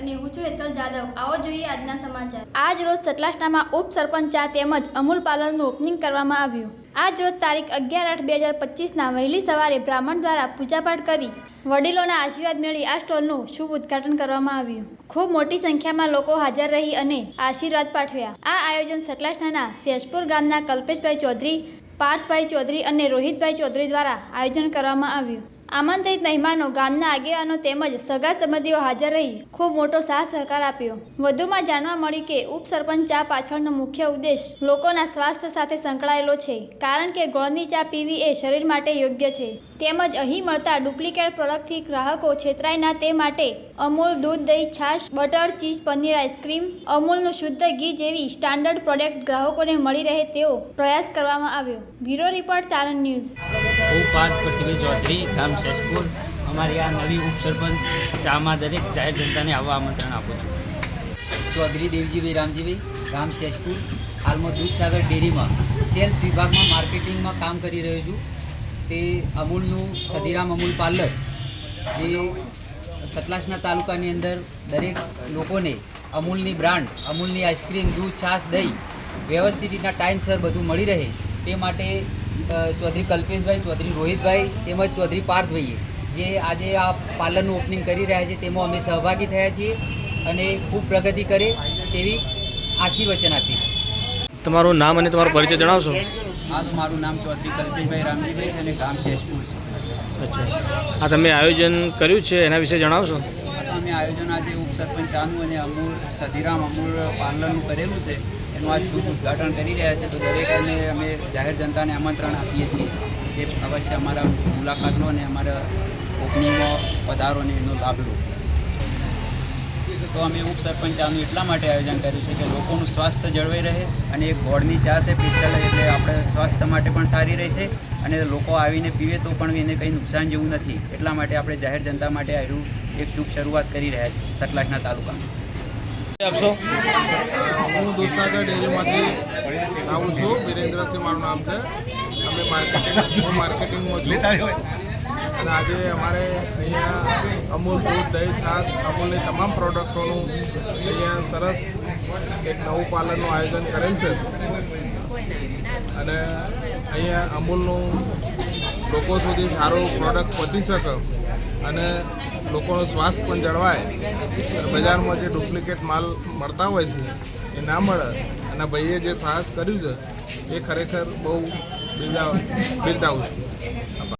અને હું છું હેતલ જાદવ. આવો જોઈએ આજના સમાચાર. આજ રોજ સતલાસનામાં ઉપસરપંચ તેમજ અમૂલ પાર્લરનું ઓપનિંગ કરવામાં આવ્યું. આજ રોજ તારીખ અગિયાર આઠ બે હજાર પચીસના વહેલી સવારે બ્રાહ્મણ દ્વારા પૂજાપાઠ કરી વડીલોના આશીર્વાદ મેળવી આ સ્ટોલનું શુભ ઉદ્ઘાટન કરવામાં આવ્યું. ખૂબ મોટી સંખ્યામાં લોકો હાજર રહી અને આશીર્વાદ પાઠવ્યા. આ આયોજન સતલાસનાના શેષપુર ગામના કલ્પેશભાઈ ચૌધરી, પાર્થભાઈ ચૌધરી અને રોહિતભાઈ ચૌધરી દ્વારા આયોજન કરવામાં આવ્યું. આમંત્રિત મહેમાનો ગામના આગેવાનો તેમજ સગા સંબંધીઓ હાજર રહી ખૂબ મોટો સાથ સહકાર આપ્યો. વધુમાં જાણવા મળ્યું કે ઉપસરપંચ ચા પાછળનો મુખ્ય ઉદ્દેશ લોકોના સ્વાસ્થ્ય સાથે સંકળાયેલો છે, કારણ કે ગોળની ચા પીવી એ શરીર માટે યોગ્ય છે. તેમજ અહીં મળતા ડુપ્લિકેટ પ્રોડક્ટથી ગ્રાહકો છેતરાય ના તે માટે અમૂલ દૂધ દહીં છાશ, butter, cheese, paneer ice cream, અમૂલનું શુદ્ધ ઘી જેવી સ્ટાન્ડર્ડ પ્રોડક્ટ ગ્રાહકોને મળી રહે તેવો પ્રયાસ કરવામાં આવ્યો. Bureau report Taran news. Chaudhary, ગામ શેષપુર અમારી આ નવી ઉપસરપંચ ચામાં દરેક જાહેર જનતાને આવવા આમંત્રણ આપું છું. ચૌધરી દેવજીભાઈ રામજીભાઈ, રામ શેષપુર હાલમાં દૂધસાગર ડેરીમાં સેલ્સ વિભાગમાં માર્કેટિંગમાં કામ કરી રહ્યો છું. તે અમૂલનું સદીરામ અમૂલ પાર્લર, જે સતલાસના તાલુકાની અંદર દરેક લોકોને અમૂલની બ્રાન્ડ, અમૂલની આઈસ્ક્રીમ, દૂધ, છાશ, દહીં વ્યવસ્થિત રીતના ટાઈમસર બધું મળી રહે તે માટે ચૌધરી કલ્પેશભાઈ ચૌધરી રોહિતભાઈ તેમજ ચૌધરી પાર્થભાઈએ જે આજે આ પાર્લરનું ઓપનિંગ કરી રહ્યા છે તેમાં અમે સહભાગી થયા છીએ અને ખૂબ પ્રગતિ કરે તેવી આશીર્વચન આપીશ તમારું નામ અને તમારો પરિચય જણાવશો? હા તો મારું નામ ચૌધરી કલ્પેશભાઈ રામજીભાઈ અને ગામ શેષપુર છે. અચ્છા. આ તમે આયોજન કર્યું છે એના વિશે જણાવશો? અમે આયોજન આજે ઉપસરપંચ આનું અને અમૂલ, સધીરામ અમૂલ પાર્લરનું કરેલું છે. એનું આજ શુભ ઉદ્ઘાટન કરી રહ્યા છે. તો દરેકને અમે જાહેર જનતાને આમંત્રણ આપીએ છીએ કે અવશ્ય અમારા મુલાકાત લો અને અમારા ઓપનિંગમાં પધારો અને એનો લાભ લો. તો અમે ઉપસરપંચ આનું એટલા માટે આયોજન કર્યું છે કે લોકોનું સ્વાસ્થ્ય જળવાઈ રહે અને એક ગોળની ચા છે પિત્તલ એટલે આપણે સ્વાસ્થ્ય માટે પણ સારી રહેશે અને લોકો આવીને પીવે તો પણ એને કંઈ નુકસાન જેવું નથી. એટલા માટે આપણે જાહેર જનતા માટે આવ્યું એક શુભ શરૂઆત કરી રહ્યા છીએ સતલાટના તાલુકામાં. આપશો? હું દૂધસાગર ડેરીમાંથી આવું છું. વિરેન્દ્રસિંહ મારું નામ છે. અમે માર્કેટિંગ માર્કેટિંગમાં છું. અને આજે અમારે અહીંયા અમૂલ દૂધ દહીં છાશ, અમૂલની તમામ પ્રોડક્ટોનું અહીંયા સરસ એક નવું પાર્લરનું આયોજન કરેલ છે. અને અહીંયા અમૂલનું લોકો સુધી સારું પ્રોડક્ટ પહોંચી શકે અને લોકોનો સ્વાસ્થ્ય પણ જળવાય. બજારમાં જે ડુપ્લિકેટ માલ મળતા હોય છે, એ ના મળે. અને ભાઈએ જે સાહસ કર્યું છે, એ ખરેખર બહુ બિરદાવું છું.